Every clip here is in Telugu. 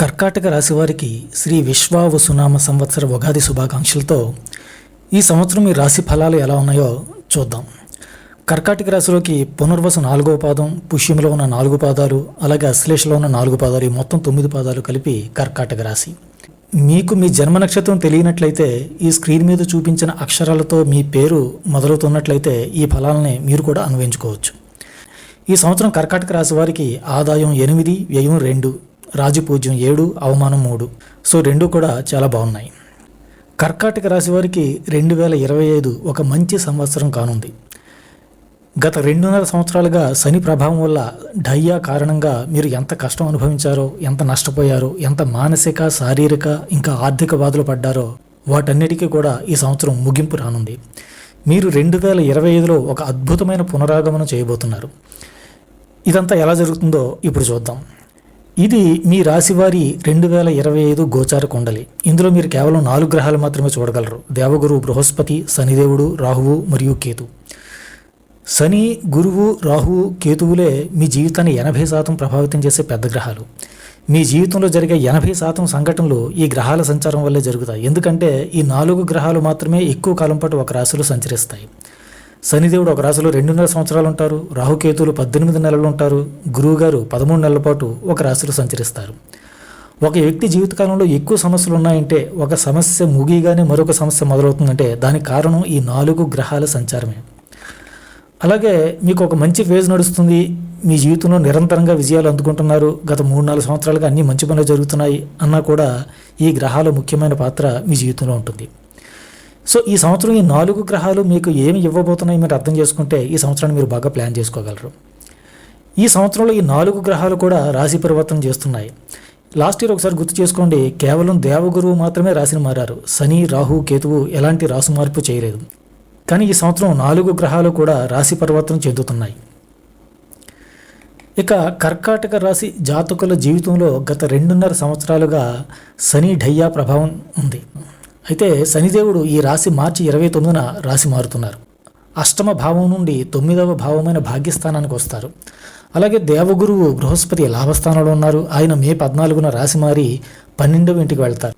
కర్కాటక రాశి వారికి శ్రీ విశ్వావసునామ సంవత్సర ఉగాది శుభాకాంక్షలతో ఈ సంవత్సరం మీ రాశి ఫలాలు ఎలా ఉన్నాయో చూద్దాం. కర్కాటక రాశిలోకి పునర్వసు నాలుగో పాదం పుష్యంలో ఉన్న నాలుగు పాదాలు అలాగే అశ్లేషలో ఉన్న నాలుగు పాదాలు ఈ మొత్తం తొమ్మిది పాదాలు కలిపి కర్కాటక రాశి. మీకు మీ జన్మ నక్షత్రం తెలియనట్లయితే ఈ స్క్రీన్ మీద చూపించిన అక్షరాలతో మీ పేరు మొదలవుతున్నట్లయితే ఈ ఫలాలని మీరు కూడా అన్వయించుకోవచ్చు. ఈ సంవత్సరం కర్కాటక రాశి వారికి ఆదాయం ఎనిమిది వ్యయం రెండు రాజపూజ్యం ఏడు అవమానం మూడు. సో రెండు కూడా చాలా బాగున్నాయి. కర్కాటక రాశి వారికి రెండు వేల ఇరవై ఐదు ఒక మంచి సంవత్సరం కానుంది. గత రెండున్నర సంవత్సరాలుగా శని ప్రభావం వల్ల ఢయ్యా కారణంగా మీరు ఎంత కష్టం అనుభవించారో ఎంత నష్టపోయారో ఎంత మానసిక శారీరక ఇంకా ఆర్థిక బాధలు పడ్డారో వాటన్నిటికీ కూడా ఈ సంవత్సరం ముగింపు రానుంది. మీరు రెండు వేల ఇరవై ఐదులో ఒక అద్భుతమైన పునరాగమనం చేయబోతున్నారు. ఇదంతా ఎలా జరుగుతుందో ఇప్పుడు చూద్దాం. ఇది మీ రాశివారి రెండు వేల ఇరవై ఐదు గోచార కుండలి. ఇందులో మీరు కేవలం నాలుగు గ్రహాలు మాత్రమే చూడగలరు. దేవగురు బృహస్పతి శనిదేవుడు రాహువు మరియు కేతు. శని గురువు రాహువు కేతువులే మీ జీవితాన్ని ఎనభై శాతం ప్రభావితం చేసే పెద్ద గ్రహాలు. మీ జీవితంలో జరిగే ఎనభై శాతం సంఘటనలు ఈ గ్రహాల సంచారం వల్లే జరుగుతాయి. ఎందుకంటే ఈ నాలుగు గ్రహాలు మాత్రమే ఎక్కువ కాలం పాటు ఒక రాశిలో సంచరిస్తాయి. శనిదేవుడు ఒక రాశిలో రెండున్నర సంవత్సరాలు ఉంటారు రాహుకేతువులు పద్దెనిమిది నెలలు ఉంటారు గురువుగారు పదమూడు నెలల పాటు ఒక రాశిలో సంచరిస్తారు. ఒక వ్యక్తి జీవితకాలంలో ఎక్కువ సమస్యలు ఉన్నాయంటే ఒక సమస్య ముగియగానే మరొక సమస్య మొదలవుతుందంటే దానికి కారణం ఈ నాలుగు గ్రహాల సంచారమే. అలాగే మీకు ఒక మంచి ఫేజ్ నడుస్తుంది మీ జీవితంలో నిరంతరంగా విజయాలు అందుకుంటున్నారు గత మూడు నాలుగు సంవత్సరాలుగా అన్ని మంచి పనులు జరుగుతున్నాయి అన్నా కూడా ఈ గ్రహాల ముఖ్యమైన పాత్ర మీ జీవితంలో ఉంటుంది. సో ఈ సంవత్సరం ఈ నాలుగు గ్రహాలు మీకు ఏమి ఇవ్వబోతున్నాయి మీరు అర్థం చేసుకుంటే ఈ సంవత్సరాన్ని మీరు బాగా ప్లాన్ చేసుకోగలరు. ఈ సంవత్సరంలో ఈ నాలుగు గ్రహాలు కూడా రాశి పరివర్తన చేస్తున్నాయి. లాస్ట్ ఇయర్ ఒకసారి గుర్తు చేసుకోండి కేవలం దేవగురువు మాత్రమే రాశిని మారారు. శని రాహు కేతువు ఎలాంటి రాసు మార్పు చేయలేదు. కానీ ఈ సంవత్సరం నాలుగు గ్రహాలు కూడా రాశి పరివర్తనం చెందుతున్నాయి. ఇక కర్కాటక రాశి జాతకుల జీవితంలో గత రెండున్నర సంవత్సరాలుగా శని ఢయ్యా ప్రభావం ఉంది. అయితే శనిదేవుడు ఈ రాశి మార్చి ఇరవై తొమ్మిదిన రాశి మారుతున్నారు. అష్టమ భావం నుండి తొమ్మిదవ భావమైన భాగ్యస్థానానికి వస్తారు. అలాగే దేవగురువు బృహస్పతి లాభస్థానంలో ఉన్నారు. ఆయన మే పద్నాలుగున రాశి మారి పన్నెండవ ఇంటికి వెళ్తారు.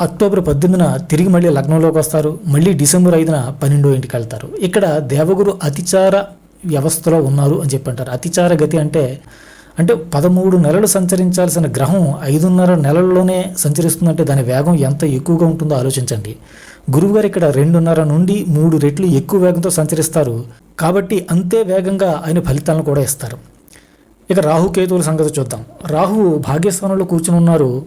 అక్టోబర్ పద్దెనిమిదిన తిరిగి మళ్ళీ లగ్నంలోకి వస్తారు. మళ్ళీ డిసెంబర్ ఐదున పన్నెండో ఇంటికి వెళ్తారు. ఇక్కడ దేవగురు అతిచార వ్యవస్థలో ఉన్నారు అని చెప్పి అంటారు. అతిచార గతి అంటే అంటే పదమూడు నెలలు సంచరించాల్సిన గ్రహం ఐదున్నర నెలల్లోనే సంచరిస్తుందంటే దాని వేగం ఎంత ఎక్కువగా ఉంటుందో ఆలోచించండి. గురువుగారు ఇక్కడ రెండున్నర నుండి మూడు రెట్లు ఎక్కువ వేగంతో సంచరిస్తారు. కాబట్టి అంతే వేగంగా ఆయన ఫలితాలను కూడా ఇస్తారు. ఇక రాహుకేతువుల సంగతి చూద్దాం. రాహువు భాగ్యస్థానంలో కూర్చుని ఉన్నారు.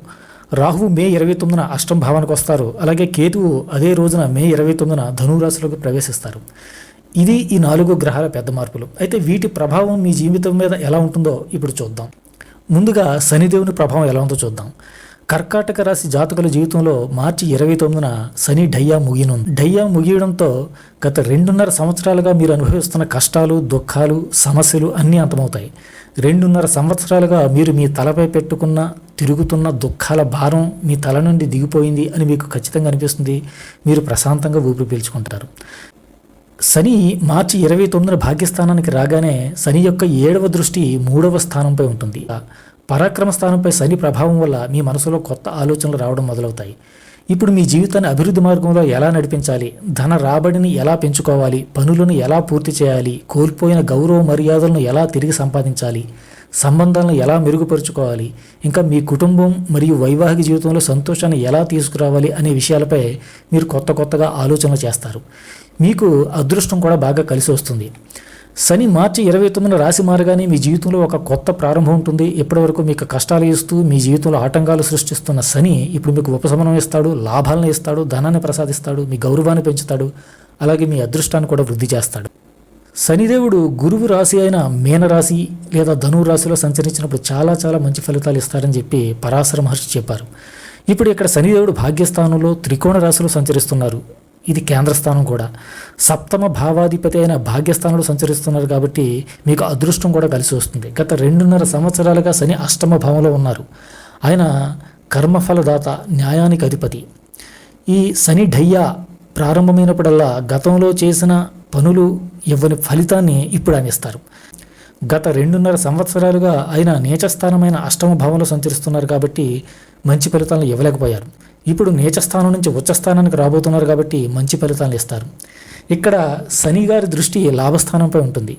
రాహువు మే ఇరవై తొమ్మిదిన అష్టం భావానికి వస్తారు. అలాగే కేతువు అదే రోజున మే ఇరవై తొమ్మిదిన ధనురాశిలోకి ప్రవేశిస్తారు. ఇది ఈ నాలుగు గ్రహాల పెద్ద మార్పులు. అయితే వీటి ప్రభావం మీ జీవితం మీద ఎలా ఉంటుందో ఇప్పుడు చూద్దాం. ముందుగా శనిదేవుని ప్రభావం ఎలా ఉందో చూద్దాం. కర్కాటక రాశి జాతకుల జీవితంలో మార్చి ఇరవై తొమ్మిదిన శని డయ్యా ముగియనుంది. డయ్యా ముగియడంతో గత రెండున్నర సంవత్సరాలుగా మీరు అనుభవిస్తున్న కష్టాలు దుఃఖాలు సమస్యలు అన్నీ అంతమవుతాయి. రెండున్నర సంవత్సరాలుగా మీరు మీ తలపై పెట్టుకున్న తిరుగుతున్న దుఃఖాల భారం మీ తల నుండి దిగిపోయింది అని మీకు ఖచ్చితంగా అనిపిస్తుంది. మీరు ప్రశాంతంగా ఊపిరి పీల్చుకుంటారు. శని మార్చి ఇరవై తొమ్మిదిన భాగ్యస్థానానికి రాగానే శని యొక్క ఏడవ దృష్టి మూడవ స్థానంపై ఉంటుంది. పరాక్రమ స్థానంపై శని ప్రభావం వల్ల మీ మనసులో కొత్త ఆలోచనలు రావడం మొదలవుతాయి. ఇప్పుడు మీ జీవితాన్ని అభివృద్ధి మార్గంలో ఎలా నడిపించాలి? ధన రాబడిని ఎలా పెంచుకోవాలి? పనులను ఎలా పూర్తి చేయాలి? కోల్పోయిన గౌరవ మర్యాదలను ఎలా తిరిగి సంపాదించాలి? సంబంధాలను ఎలా మెరుగుపరుచుకోవాలి? ఇంకా మీ కుటుంబం మరియు వైవాహిక జీవితంలో సంతోషాన్ని ఎలా తీసుకురావాలి అనే విషయాలపై మీరు కొత్త కొత్తగా ఆలోచనలు చేస్తారు. మీకు అదృష్టం కూడా బాగా కలిసి వస్తుంది. శని మార్చి ఇరవై తొమ్మిదిన రాశి మారగానే మీ జీవితంలో ఒక కొత్త ప్రారంభం ఉంటుంది. ఇప్పటివరకు మీకు కష్టాలు ఇస్తూ మీ జీవితంలో ఆటంకాలు సృష్టిస్తున్న శని ఇప్పుడు మీకు ఉపశమనం ఇస్తాడు లాభాలను ఇస్తాడు ధనాన్ని ప్రసాదిస్తాడు మీ గౌరవాన్ని పెంచుతాడు అలాగే మీ అదృష్టాన్ని కూడా వృద్ధి చేస్తాడు. శనిదేవుడు గురువు రాశి అయిన మీనరాశి లేదా ధనువు రాశిలో సంచరించినప్పుడు చాలా చాలా మంచి ఫలితాలు ఇస్తారని చెప్పి పరాశర మహర్షి చెప్పారు. ఇప్పుడు ఇక్కడ శనిదేవుడు భాగ్యస్థానంలో త్రికోణ రాశిలో సంచరిస్తున్నారు. ఇది కేంద్రస్థానం కూడా. సప్తమ భావాధిపతి అయిన భాగ్యస్థానంలో సంచరిస్తున్నారు కాబట్టి మీకు అదృష్టం కూడా కలిసి వస్తుంది. గత రెండున్నర సంవత్సరాలుగా శని అష్టమ భావంలో ఉన్నారు. ఆయన కర్మఫలదాత న్యాయానికి అధిపతి. ఈ శని ఢయ్యా ప్రారంభమైనప్పుడల్లా గతంలో చేసిన పనులు ఇవ్వని ఫలితాన్ని ఇప్పుడు ఆయన ఇస్తారు గత రెండున్నర సంవత్సరాలుగా ఆయన నీచస్థానమైన అష్టమ భావంలో సంచరిస్తున్నారు కాబట్టి మంచి ఫలితాలను ఇవ్వలేకపోయారు. ఇప్పుడు నీచస్థానం నుంచి ఉచ్చస్థానానికి రాబోతున్నారు కాబట్టి మంచి ఫలితాలు ఇస్తారు. ఇక్కడ శని గారి దృష్టి లాభస్థానంపై ఉంటుంది.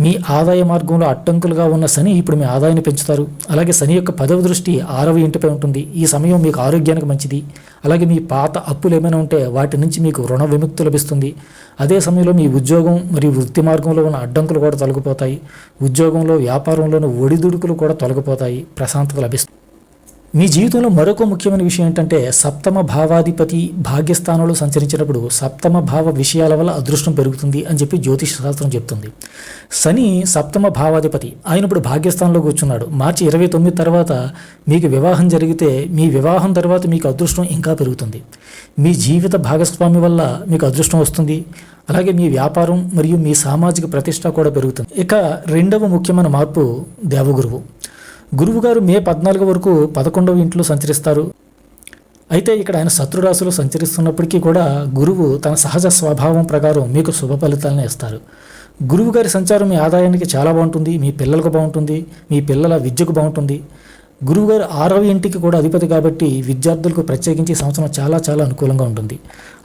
మీ ఆదాయ మార్గంలో అడ్డంకులుగా ఉన్న శని ఇప్పుడు మీ ఆదాయాన్ని పెంచుతారు. అలాగే శని యొక్క పదవ దృష్టి ఆరవ ఇంటిపై ఉంటుంది. ఈ సమయం మీకు ఆరోగ్యానికి మంచిది. అలాగే మీ పాత అప్పులు ఏమైనా ఉంటే వాటి నుంచి మీకు రుణ విముక్తి లభిస్తుంది. అదే సమయంలో మీ ఉద్యోగం మరియు వృత్తి మార్గంలో ఉన్న అడ్డంకులు కూడా తొలగిపోతాయి. ఉద్యోగంలో వ్యాపారంలోని ఒడిదుడుకులు కూడా తొలగిపోతాయి. ప్రశాంతత లభిస్తుంది. మీ జీవితంలో మరొక ముఖ్యమైన విషయం ఏంటంటే సప్తమ భావాధిపతి భాగ్యస్థానంలో సంచరించినప్పుడు సప్తమ భావ విషయాల వల్ల అదృష్టం పెరుగుతుంది అని చెప్పి జ్యోతిష శాస్త్రం చెప్తుంది. శని సప్తమ భావాధిపతి ఆయన ఇప్పుడు భాగ్యస్థానంలో కూర్చున్నాడు. మార్చి ఇరవై తొమ్మిది తర్వాత మీకు వివాహం జరిగితే మీ వివాహం తర్వాత మీకు అదృష్టం ఇంకా పెరుగుతుంది. మీ జీవిత భాగస్వామి వల్ల మీకు అదృష్టం వస్తుంది. అలాగే మీ వ్యాపారం మరియు మీ సామాజిక ప్రతిష్ట కూడా పెరుగుతుంది. ఇక రెండవ ముఖ్యమైన మార్పు దేవగురువు. గురువుగారు మే పద్నాలుగు వరకు పదకొండవ ఇంట్లో సంచరిస్తారు. అయితే ఇక్కడ ఆయన శత్రురాశిలో సంచరిస్తున్నప్పటికీ కూడా గురువు తన సహజ స్వభావం ప్రకారం మీకు శుభ ఫలితాలను ఇస్తారు. గురువు గారి సంచారం మీ ఆదాయానికి చాలా బాగుంటుంది మీ పిల్లలకు బాగుంటుంది మీ పిల్లల విద్యకు బాగుంటుంది. గురువుగారు ఆరవ ఇంటికి కూడా అధిపతి కాబట్టి విద్యార్థులకు ప్రత్యేకించి ఈ సంవత్సరం చాలా చాలా అనుకూలంగా ఉంటుంది.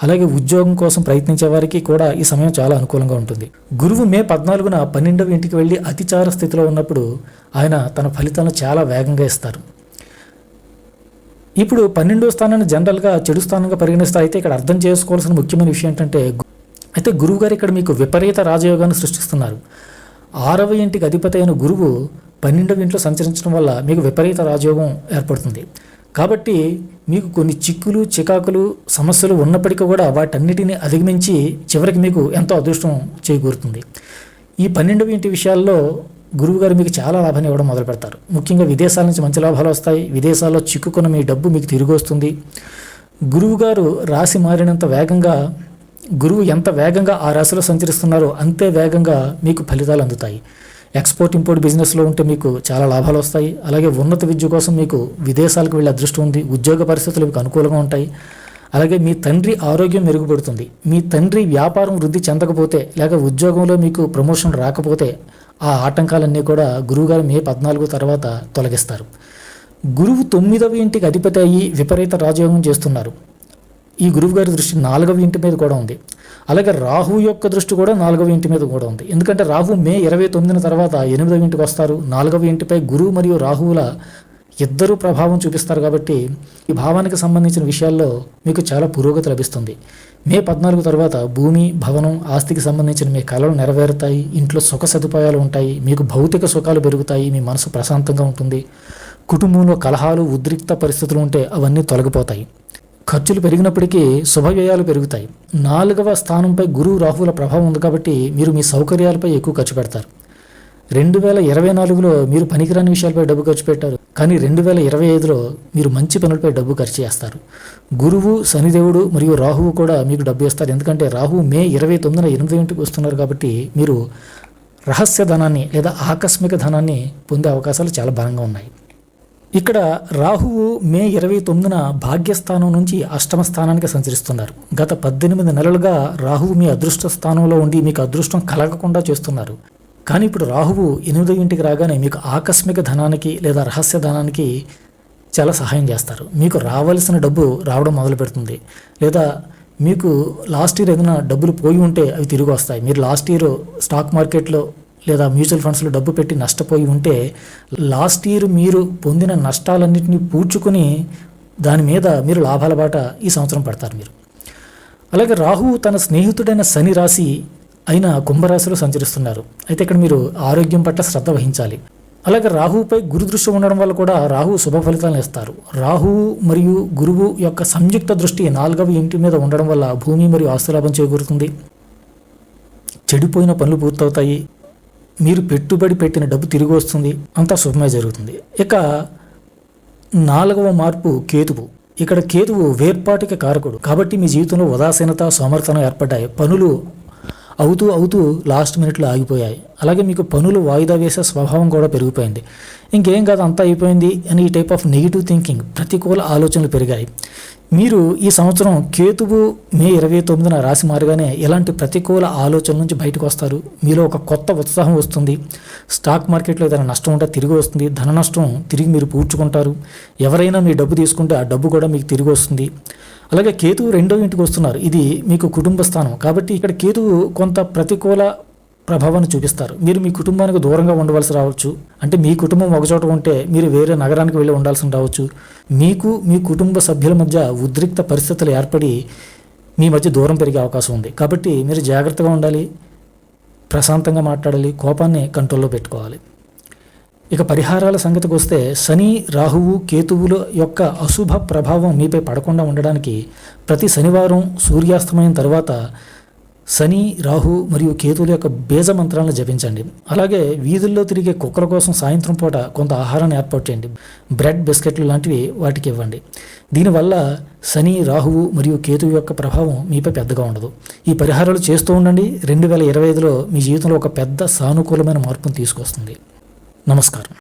అలాగే ఉద్యోగం కోసం ప్రయత్నించే వారికి కూడా ఈ సమయం చాలా అనుకూలంగా ఉంటుంది. గురువు మే పద్నాలుగున పన్నెండవ ఇంటికి వెళ్ళి అతిచార స్థితిలో ఉన్నప్పుడు ఆయన తన ఫలితాలను చాలా వేగంగా ఇస్తారు. ఇప్పుడు పన్నెండవ స్థానాన్ని జనరల్గా చెడు స్థానంగా పరిగణిస్తారు అయితే ఇక్కడ అర్థం చేసుకోవాల్సిన ముఖ్యమైన విషయం ఏంటంటే గు- అయితే గురువుగారు ఇక్కడ మీకు విపరీత రాజయోగాన్ని సృష్టిస్తున్నారు. ఆరవ ఇంటికి అధిపతి అయిన గురువు పన్నెండవ ఇంట్లో సంచరించడం వల్ల మీకు విపరీత రాజయోగం ఏర్పడుతుంది. కాబట్టి మీకు కొన్ని చిక్కులు చికాకులు సమస్యలు ఉన్నప్పటికీ కూడా వాటన్నిటిని అధిగమించి చివరికి మీకు ఎంతో అదృష్టం చేకూరుతుంది. ఈ పన్నెండవ ఇంటి విషయాల్లో గురువుగారు మీకు చాలా లాభాన్ని ఇవ్వడం మొదలు పెడతారు. ముఖ్యంగా విదేశాల నుంచి మంచి లాభాలు వస్తాయి. విదేశాల్లో చిక్కుకున్న మీ డబ్బు మీకు తిరిగి వస్తుంది. గురువుగారు రాశి మారినంత వేగంగా గురువు ఎంత వేగంగా ఆ రాశిలో సంచరిస్తున్నారో అంతే వేగంగా మీకు ఫలితాలు అందుతాయి. ఎక్స్పోర్ట్ ఇంపోర్ట్ బిజినెస్లో ఉంటే మీకు చాలా లాభాలు వస్తాయి. అలాగే ఉన్నత విద్య కోసం మీకు విదేశాలకు వెళ్ళే అదృష్టం ఉంది. ఉద్యోగ పరిస్థితులు మీకు అనుకూలంగా ఉంటాయి. అలాగే మీ తండ్రి ఆరోగ్యం మెరుగుపడుతుంది. మీ తండ్రి వ్యాపారం వృద్ధి చెందకపోతే లేక ఉద్యోగంలో మీకు ప్రమోషన్ రాకపోతే ఆ ఆటంకాలన్నీ కూడా గురువుగారు మే పద్నాలుగు తర్వాత తొలగిస్తారు. గురువు తొమ్మిదవ ఇంటికి అధిపతి అయ్యి విపరీత రాజయోగం చేస్తున్నారు. ఈ గురువు గారి దృష్టి నాలుగవ ఇంటి మీద కూడా ఉంది. అలాగే రాహు యొక్క దృష్టి కూడా నాలుగవ ఇంటి మీద కూడా ఉంది. ఎందుకంటే రాహు మే ఇరవై తొమ్మిదిన తర్వాత ఎనిమిదవ ఇంటికి వస్తారు. నాలుగవ ఇంటిపై గురువు మరియు రాహువుల ఇద్దరు ప్రభావం చూపిస్తారు కాబట్టి ఈ భావానికి సంబంధించిన విషయాల్లో మీకు చాలా పురోగతి లభిస్తుంది. మే పద్నాలుగు తర్వాత భూమి భవనం ఆస్తికి సంబంధించిన మీ కళలు నెరవేరుతాయి. ఇంట్లో సుఖ సదుపాయాలు ఉంటాయి. మీకు భౌతిక సుఖాలు పెరుగుతాయి. మీ మనసు ప్రశాంతంగా ఉంటుంది. కుటుంబంలో కలహాలు ఉద్రిక్త పరిస్థితులు ఉంటే అవన్నీ తొలగిపోతాయి. ఖర్చులు పెరిగినప్పటికీ శుభవ్యయాలు పెరుగుతాయి. నాలుగవ స్థానంపై గురువు రాహువుల ప్రభావం ఉంది కాబట్టి మీరు మీ సౌకర్యాలపై ఎక్కువ ఖర్చు పెడతారు. రెండు వేల ఇరవై నాలుగులో మీరు పనికిరాని విషయాలపై డబ్బు ఖర్చు పెట్టారు. కానీ రెండు వేల ఇరవై ఐదులో మీరు మంచి పనులపై డబ్బు ఖర్చు చేస్తారు. గురువు శనిదేవుడు మరియు రాహువు కూడా మీకు డబ్బు ఇస్తారు. ఎందుకంటే రాహువు మే ఇరవై తొమ్మిదిన ఎనిమిది ఇంటికి వస్తున్నారు కాబట్టి మీరు రహస్య ధనాన్ని లేదా ఆకస్మిక ధనాన్ని పొందే అవకాశాలు చాలా బలంగా ఉన్నాయి. ఇక్కడ రాహువు మే ఇరవై తొమ్మిదిన భాగ్యస్థానం నుంచి అష్టమ స్థానానికి సంచరిస్తున్నారు. గత పద్దెనిమిది నెలలుగా రాహువు మీ అదృష్ట స్థానంలో ఉండి మీకు అదృష్టం కలగకుండా చేస్తున్నారు. కానీ ఇప్పుడు రాహువు ఎనిమిదో ఇంటికి రాగానే మీకు ఆకస్మిక ధనానికి లేదా రహస్య ధనానికి చాలా సహాయం చేస్తారు. మీకు రావాల్సిన డబ్బు రావడం మొదలు పెడుతుంది. లేదా మీకు లాస్ట్ ఇయర్ ఏదైనా డబ్బులు పోయి ఉంటే అవి తిరిగి వస్తాయి. మీరు లాస్ట్ ఇయర్ స్టాక్ మార్కెట్లో లేదా మ్యూచువల్ ఫండ్స్లో డబ్బు పెట్టి నష్టపోయి ఉంటే లాస్ట్ ఇయర్ మీరు పొందిన నష్టాలన్నింటినీ పూడ్చుకుని దాని మీద మీరు లాభాల బాట ఈ సంవత్సరం పడతారు మీరు. అలాగే రాహు తన స్నేహితుడైన శని రాశి అయిన కుంభరాశిలో సంచరిస్తున్నారు. అయితే ఇక్కడ మీరు ఆరోగ్యం పట్ల శ్రద్ధ వహించాలి. అలాగే రాహువుపై గురుదృష్టి ఉండడం వల్ల కూడా రాహు శుభ ఫలితాలను ఇస్తారు. రాహువు మరియు గురువు యొక్క సంయుక్త దృష్టి నాలుగవ ఇంటి మీద ఉండడం వల్ల భూమి మరియు ఆస్తులాభం చేకూరుతుంది. చెడిపోయిన పనులు పూర్తవుతాయి. మీరు పెట్టుబడి పెట్టిన డబ్బు తిరిగి వస్తుంది. అంతా శుభమే జరుగుతుంది. ఇక నాలుగవ మార్పు కేతువు. ఇక్కడ కేతువు వేర్పాటికి కారకుడు. కాబట్టి మీ జీవితంలో ఉదాసీనత సోమర్థనం ఏర్పడ్డాయి. పనులు అవుతూ అవుతూ లాస్ట్ మినిట్లో ఆగిపోయాయి. అలాగే మీకు పనులు వాయిదా వేసే స్వభావం కూడా పెరిగిపోయింది. ఇంకేం కాదు అంతా అయిపోయింది అని ఈ టైప్ ఆఫ్ నెగిటివ్ థింకింగ్ ప్రతికూల ఆలోచనలు పెరిగాయి. మీరు ఈ సంవత్సరం కేతువు మే ఇరవై తొమ్మిదిన రాసి మారగానే ఇలాంటి ప్రతికూల ఆలోచనల నుంచి బయటకు వస్తారు? మీలో ఒక కొత్త ఉత్సాహం వస్తుంది. స్టాక్ మార్కెట్లో ఏదైనా నష్టం ఉంటే తిరిగి వస్తుంది. ధన నష్టం తిరిగి మీరు పూడ్చుకుంటారు. ఎవరైనా మీ డబ్బు తీసుకుంటే ఆ డబ్బు కూడా మీకు తిరిగి వస్తుంది. అలాగే కేతువు రెండో ఇంటికి వస్తున్నారు. ఇది మీకు కుటుంబ స్థానం. కాబట్టి ఇక్కడ కేతువు కొంత ప్రతికూల ప్రభావాన్ని చూపిస్తారు. మీరు మీ కుటుంబానికి దూరంగా ఉండవలసి రావచ్చు. అంటే మీ కుటుంబం ఒకచోట ఉంటే మీరు వేరే నగరానికి వెళ్ళి ఉండాల్సి రావచ్చు. మీకు మీ కుటుంబ సభ్యుల మధ్య ఉద్రిక్త పరిస్థితులు ఏర్పడి మీ మధ్య దూరం పెరిగే అవకాశం ఉంది. కాబట్టి మీరు జాగ్రత్తగా ఉండాలి. ప్రశాంతంగా మాట్లాడాలి. కోపాన్ని కంట్రోల్లో పెట్టుకోవాలి. ఇక పరిహారాల సంగతికి వస్తే శని రాహువు కేతువుల యొక్క అశుభ ప్రభావం మీపై పడకుండా ఉండడానికి ప్రతి శనివారం సూర్యాస్తమయం తర్వాత శని రాహు మరియు కేతువుల యొక్క బీజ మంత్రాలను జపించండి. అలాగే వీధుల్లో తిరిగే కుక్కల కోసం సాయంత్రం పూట కొంత ఆహారాన్ని ఏర్పాటు చేయండి. బ్రెడ్ బిస్కెట్లు లాంటివి వాటికి ఇవ్వండి. దీనివల్ల శని రాహువు మరియు కేతువు యొక్క ప్రభావం మీపై పెద్దగా ఉండదు. ఈ పరిహారాలు చేస్తూ ఉండండి. రెండు వేల ఇరవై ఐదులో మీ జీవితంలో ఒక పెద్ద సానుకూలమైన మార్పును తీసుకొస్తుంది. നമസ്കാരം.